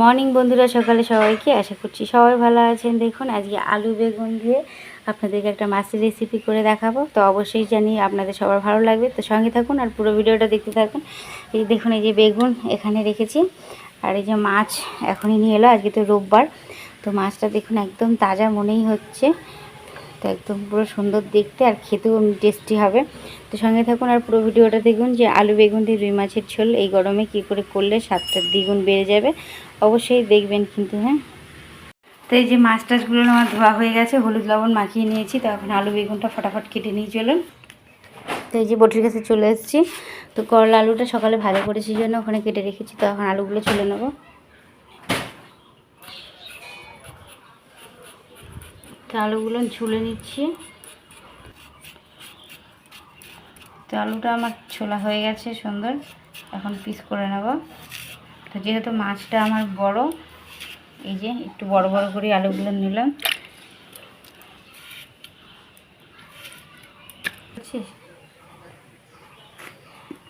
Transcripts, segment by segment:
Morning বন্ধুরা, সকালে সবাইকে আশা করছি সবাই ভালো আছেন। দেখুন, আজকে আলু বেগুন দিয়ে আপনাদেরকে একটা মাছের রেসিপি করে দেখাবো। তো অবশ্যই জানি আপনাদের সবার ভালো লাগবে। তো সঙ্গে থাকুন আর পুরো ভিডিওটা দেখতে থাকুন। এই দেখুন, এই যে বেগুন এখানে রেখেছি। আর এই যে মাছ এখনই নিয়ে এলো। আজকে তো রোববার। তো মাছটা দেখুন, একদম তাজা মনেই হচ্ছে। তো একদম পুরো সুন্দর দেখতে আর খেতেও টেস্টি হবে। তো সঙ্গে থাকুন আর পুরো ভিডিওটা দেখুন যে আলু, বেগুন দিয়ে রুই মাছের ঝোল এই গরমে কী করে করলে স্বাদটা দ্বিগুণ বেড়ে যাবে। অবশ্যই দেখবেন কিন্তু হ্যাঁ। তো এই যে মাছ টাছগুলো আমার ধোয়া হয়ে গেছে, হলুদ লবণ মাখিয়ে নিয়েছি, তো এখন আলু, বেগুনটা ফটাফট কেটে নিয়ে চলুন। তো এই যে বটির কাছে চলে এসেছি, তো করলা আলুটা সকালে ভালো করেছি জন্য ওখানে কেটে রেখেছি, তো এখন আলুগুলো চলে নেব। তো আলুগুলো ছুলে নিচ্ছি। তো আলুটা আমার ছোলা হয়ে গেছে সুন্দর। এখন পিস করে নেব। তো যেহেতু মাছটা আমার বড় এই যে একটু বড় বড় করে আলুগুলো নিলাম।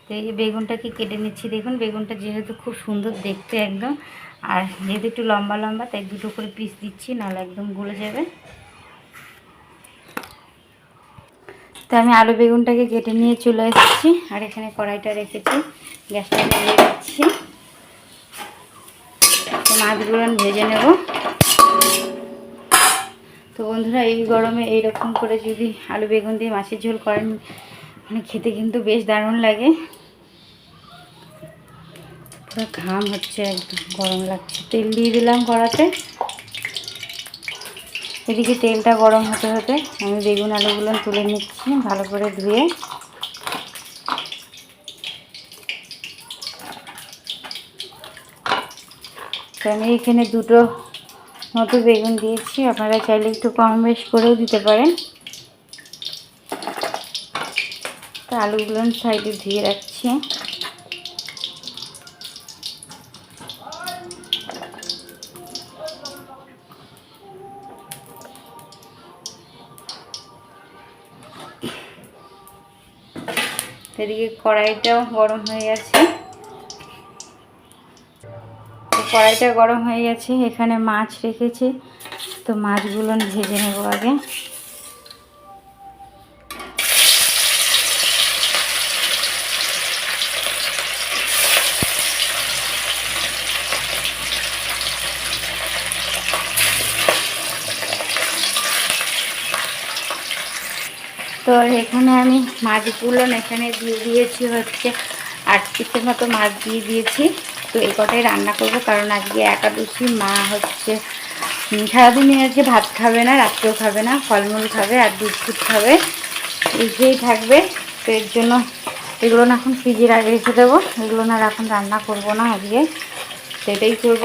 তো এই যে বেগুনটাকে কেটে নিচ্ছি দেখুন বেগুনটা যেহেতু খুব সুন্দর দেখতে একদম। আর যেহেতু একটু লম্বা লম্বা তাই দুটো করে পিস দিচ্ছি নাহলে একদম গলে যাবে। তো আমি আলু বেগুনটাকে কেটে নিয়ে চলে এসেছি। আর এখানে কড়াইটা রেখেছি, গ্যাসটা জ্বালিয়ে দিচ্ছি। মাছগুলো ভেজে নেব। তো বন্ধুরা, এই গরমে এইরকম করে যদি আলু বেগুন দিয়ে মাছের ঝোল করেন মানে খেতে কিন্তু বেশ দারুণ লাগে। পুরো ঘাম হচ্ছে, একদম গরম লাগছে। তেল দিয়ে দিলাম কড়াতে। এদিকে তেলটা গরম হতে হতে আমি বেগুন আলুগুলো তুলে নিচ্ছি, ভালো করে ধুয়ে। আমি এখানে দুটো মতো বেগুন দিয়েছি, আপনারা চাইলে একটু কম বেশ করেও দিতে পারেন। তো আলুগুলো সাইডে ধুয়ে রাখছি। এদিকে কড়াইটাও গরম হয়ে গেছে। কড়াইটা গরম হয়ে গেছে, এখানে মাছ রেখেছি। তো মাছগুলো ভেজে নেব আগে। তো এখানে আমি মাছগুলো এখানে দিয়ে দিয়েছি হচ্ছে আট পিসের মতো মাছ দিয়ে দিয়েছি। তো এই কটাই রান্না করব, কারণ আজকে একাদশী, মা হচ্ছে সারাদিনে আজকে ভাত খাবে না, রাত্রেও খাবে না, ফলমূল খাবে আর ফুট খাবে। এইটাই থাকবে। তো এর জন্য এগুলো না এখন ফ্রিজে রেখে দেবো। এগুলো না এখন রান্না করব না আজকে। সেটাই করব।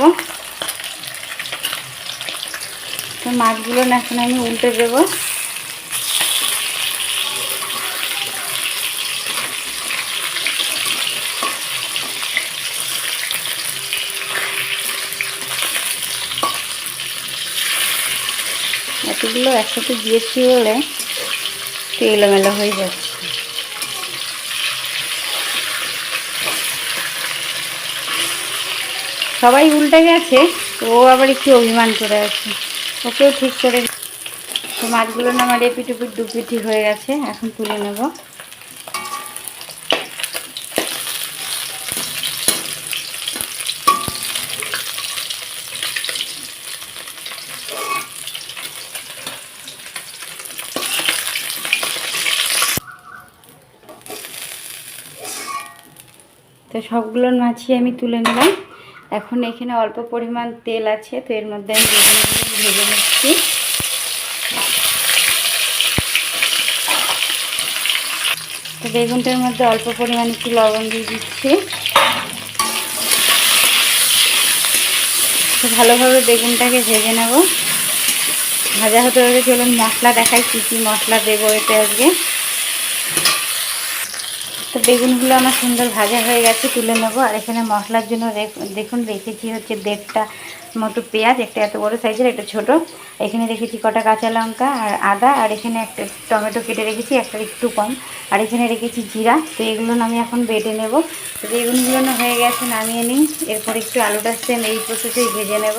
তো মাছগুলো না এখন আমি উল্টে দেবো। এতগুলো একসাথে দিয়েছি বলে এলোমেলো হয়ে যাচ্ছে। সবাই উল্টে গেছে, ও আবার একটু অভিমান করে আছে। ওকেও ঠিক করে তো মাছগুলো না আমার এপিটুপি ডুপিটি হয়ে গেছে, এখন তুলে নেব। তো সবগুলোর মাছই আমি তুলে নিলাম। এখন এখানে অল্প পরিমাণ তেল আছে, তো এর মধ্যে আমি ভেজে নিচ্ছি। তো বেগুনটার মধ্যে অল্প পরিমাণ একটু লবণ দিয়ে দিচ্ছি। তো ভালোভাবে বেগুনটাকে ভেজে নেব। ভাজা হতে হতে চলুন মশলা দেখাই কী কী মশলা দেবো এতে আজকে। তো বেগুনগুলো আমার সুন্দর ভাজা হয়ে গেছে, তুলে নেব। আর এখানে মশলার জন্য দেখুন, রেখেছি হচ্ছে দেড়টা মতো পেঁয়াজ, একটা এত বড় সাইজের, একটা ছোট। এখানে রেখেছি কটা কাঁচা লঙ্কা আর আদা, আর এখানে একটা টমেটো কেটে রেখেছি একটা একটু কম। আর এখানে রেখেছি জিরা, তো এগুলো আমি এখন বেটে নেব। তো বেগুনগুলো হয়ে গেছে, নামিয়ে নিই। এরপর একটু আলুটা সেম এই প্রসেসেই ভেজে নেব।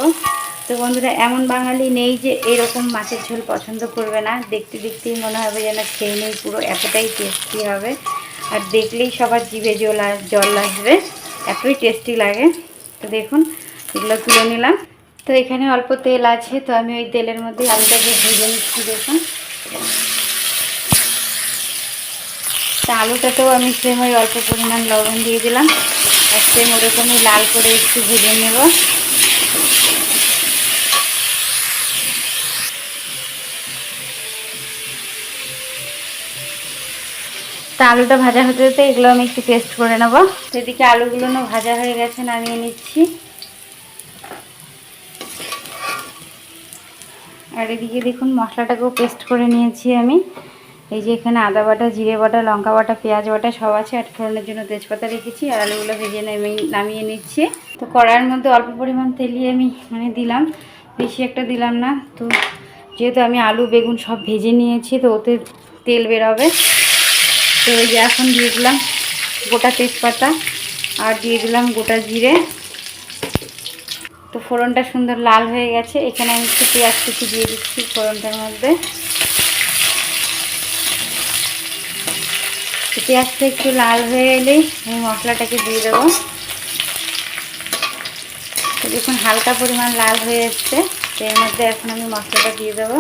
তো বন্ধুরা, এমন বাঙালি নেই যে এরকম মাছের ঝোল পছন্দ করবে না। দেখতে দেখতেই মনে হবে যেন খেয়ে নেই, পুরো এতটাই টেস্টি হবে। আর দেখলেই সবার জিভে জল জল আসবে। এতই টেস্টি লাগে। তো দেখুন, এগুলো তুলে নিলাম। তো এখানে অল্প তেল আছে, তো আমি ওই তেলের মধ্যে আলুটাকে ভেজে নিচ্ছি, দেখুন। তা আলুটাতেও আমি সেম ওই অল্প পরিমাণ লবণ দিয়ে দিলাম। আর সেম ওরকমই লাল করে একটু ভেজে নেব। তা আলুটা ভাজা হতে হতে এগুলো আমি একটু পেস্ট করে নেব। তো এদিকে আলুগুলো না ভাজা হয়ে গেছে, নামিয়ে নিচ্ছি। আর এদিকে দেখুন মশলাটাকেও পেস্ট করে নিয়েছি আমি। এই যে এখানে আদা বাটা, জিরে বাটা, লঙ্কা বাটা, পেঁয়াজ বাটা সব আছে। আর ফোড়নের জন্য তেজপাতা রেখেছি আর আলুগুলো ভেজে নেমে নামিয়ে নিচ্ছি। তো কড়াইয়ের মধ্যে অল্প পরিমাণ তেলিয়ে আমি মানে দিলাম। বেশি একটা দিলাম না। তো যেহেতু আমি আলু, বেগুন সব ভেজে নিয়েছি, তো ওতে তেল বেরোবে। তো এই যে এখন দিয়ে দিলাম গোটা তেজপাতা আর দিয়ে দিলাম গোটা জিরে। তো ফোড়নটা সুন্দর লাল হয়ে গেছে। এখানে আমি একটু পেঁয়াজ কুচি দিয়ে দিচ্ছি ফোড়নটার মধ্যে। পেঁয়াজটা একটু লাল হয়ে এলেই আমি মশলাটাকে দিয়ে দেবো। দেখুন হালকা পরিমাণ লাল হয়ে এসছে। তো এর মধ্যে এখন আমি মশলাটা দিয়ে দেবো।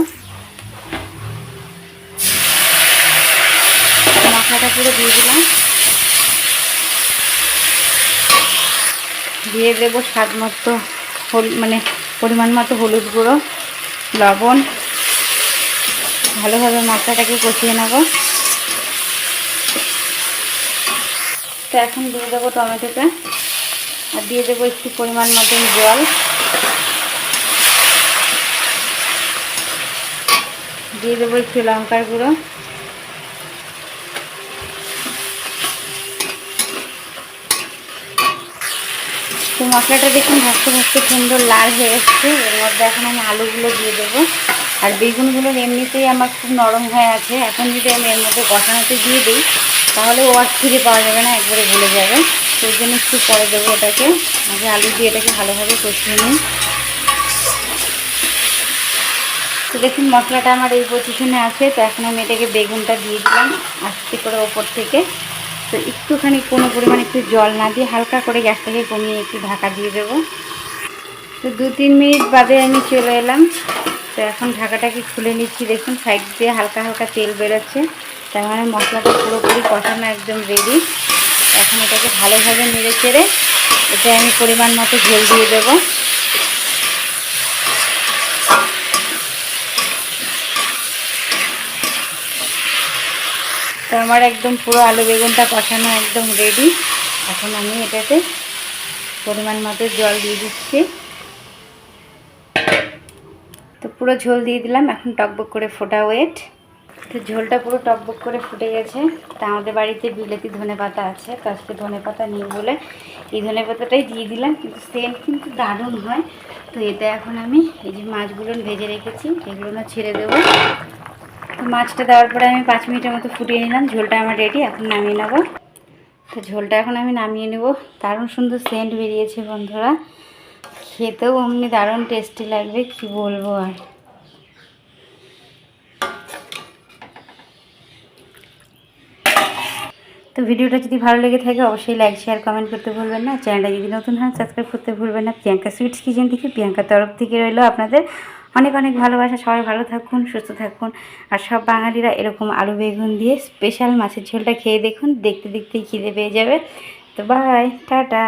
মশলাটা পুরো দিয়ে দিলাম। দিয়ে দেবো স্বাদ মতো মানে পরিমাণ মতো হলুদ গুঁড়ো, লবণ। ভালোভাবে মশলাটাকে কষিয়ে নেব। তো এখন দিয়ে দেবো টমেটোটা। আর দিয়ে দেবো একটু পরিমাণ মতন জল। দিয়ে দেবো একটু লঙ্কার গুঁড়ো। তো মশলাটা দেখুন ভাজতে ভাজতে সুন্দর লাল হয়ে এসছে। এর মধ্যে এখন আমি আলুগুলো দিয়ে দেবো। আর বেগুনগুলো এমনিতেই আমার খুব নরম হয়ে আছে। এখন যদি আমি এর মধ্যে কষানোতে দিয়ে দিই, তাহলে ও আর ফিরে পাওয়া যাবে না, একবারে ভুলে যাবে। সেই জন্য একটু পরে দেবো ওটাকে। আগে আলু দিয়ে এটাকে ভালোভাবে কষিয়ে নিই। তো দেখুন মশলাটা আমার এই পজিশনে আছে। তো এখন আমি এটাকে বেগুনটা দিয়ে দিলাম আস্তে করে ওপর থেকে। তো একটুখানি কোনো পরিমাণে একটু জল না দিয়ে হালকা করে গ্যাসটাকে কমিয়ে একটু ঢাকা দিয়ে দেবো। তো দু তিন মিনিট বাদে আমি চলে এলাম। তো এখন ঢাকাটাকে খুলে নিচ্ছি। দেখুন, সাইড দিয়ে হালকা হালকা তেল বেরোচ্ছে। তার মানে মশলাটা পুরোপুরি কষানো একদম রেডি এখন এটাকে ভালোভাবে নেড়ে চেড়ে এটা আমি পরিমাণ মতো ঝোল দিয়ে দেবো। তো আমার একদম পুরো আলু বেগুনটা কষানো একদম রেডি এখন আমি এটাতে পরিমাণ মতো জল দিয়ে দিচ্ছি। তো পুরো ঝোল দিয়ে দিলাম, এখন টকবক করে ফোটা ওয়েট তো ঝোলটা পুরো টকবক করে ফুটে গেছে। তা আমাদের বাড়িতে বিলেতি ধনে পাতা আছে, তো আজকে ধনে পাতা নিয়ে বলে এই ধনে পাতাটাই দিয়ে দিলাম, কিন্তু সেন্ট কিন্তু দারুণ হয়। তো এটা এখন আমি এই যে মাছগুলো ভেজে রেখেছি, এগুলো ছেড়ে দেবো। মাছটা দেওয়ার পরে আমি পাঁচ মিনিটের মতো ফুটিয়ে নিলাম। ঝোলটা আমার রেডি এখন নামিয়ে নেব। তো ঝোলটা এখন আমি নামিয়ে নেব। দারুণ সুন্দর সেন্ট বেরিয়েছে বন্ধুরা। খেতেও অমনি দারুণ টেস্টি লাগবে, কি বলব আর। তো ভিডিওটা যদি ভালো লেগে থাকে, অবশ্যই লাইক শেয়ার কমেন্ট করতে ভুলবেন না। চ্যানেলটা যদি নতুন হয় সাবস্ক্রাইব করতে ভুলবেন না। প্রিয়াঙ্কা সুইটস কিচেন থেকে প্রিয়াঙ্কার তরফ থেকে রইল আপনাদের অনেক অনেক ভালোবাসা, সবাই ভালো থাকুন, সুস্থ থাকুন। আর সব বাঙালিরা এরকম আলু বেগুন দিয়ে স্পেশাল মাছের ঝোলটা খেয়ে দেখুন, দেখতে দেখতেই খিদে পেয়ে যাবে। তো বাই টাটা।